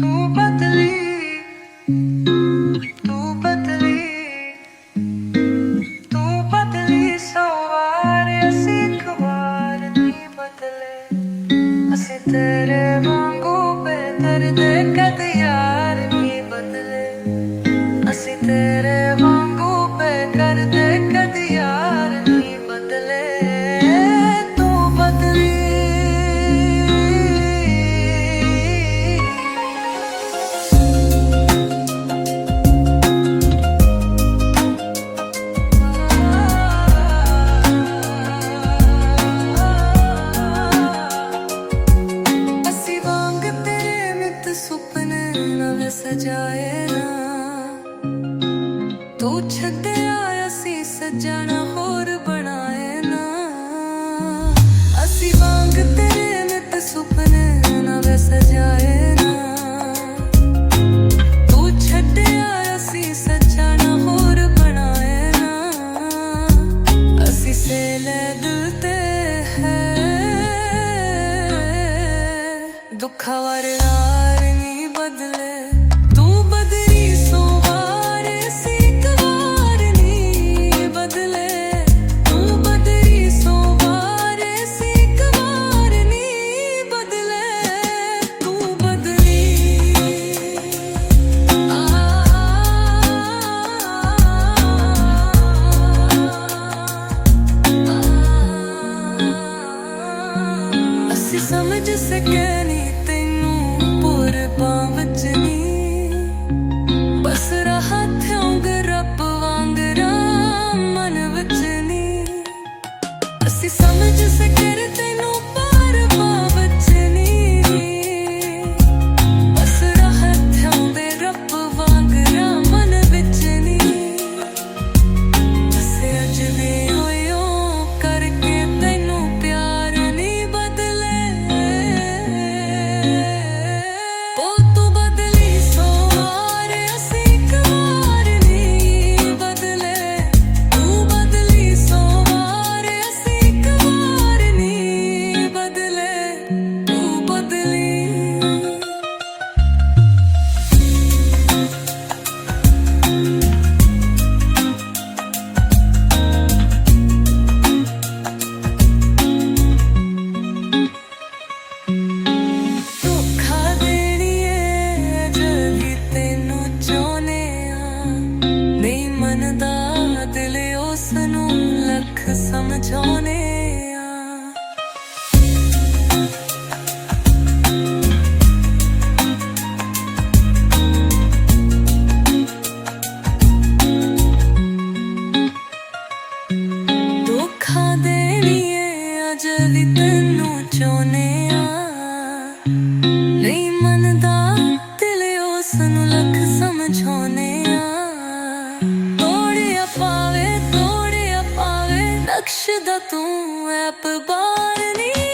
ਤੂੰ ਪਤਲੀ ਤੂੰ ਪਤਲੀ ਤੂੰ ਪਤਲੀ ਸਵਾਰ ਅਸੀਂ ਖਵਾਰ ਨਹੀਂ ਬਦਲੇ। ਅਸੀਂ ਤੇਰੇ ਵਾਂਗੂ ਬਿਹਤਰ ਦੇ ਕਦ ਯਾਰ ਨਹੀਂ ਬਦਲੇ। ਅਸੀਂ ਤੇਰੇ ਵਾਂਗੂ ਬਿਹਤਰ ਦੇ ਕਦ ਯਾਰ ਜਾਏ ਨਾ ਤੂੰ ਛੱਡਿਆ ਅਸੀਂ ਸਜਣਾ ਸੀ ਸਮਝ ਸਕੇ ਨਹੀਂ ਤੈਨੂੰ ਪੁਰ ਪਾਵਚਨੀ ਬਸ ਰਹਤ ਹੋਂਗ ਰੱਬ ਵਾਂਗ ਰਾ ਮਨ ਵਿੱਚ ਨਹੀਂ ਅਸੀਂ ਸਮਝ ਸਕੇ ਤੈਨੂੰ हसनों लख समझाने ਦੱਸਦਾ ਤੂੰ ਐਪ ਬਾਰ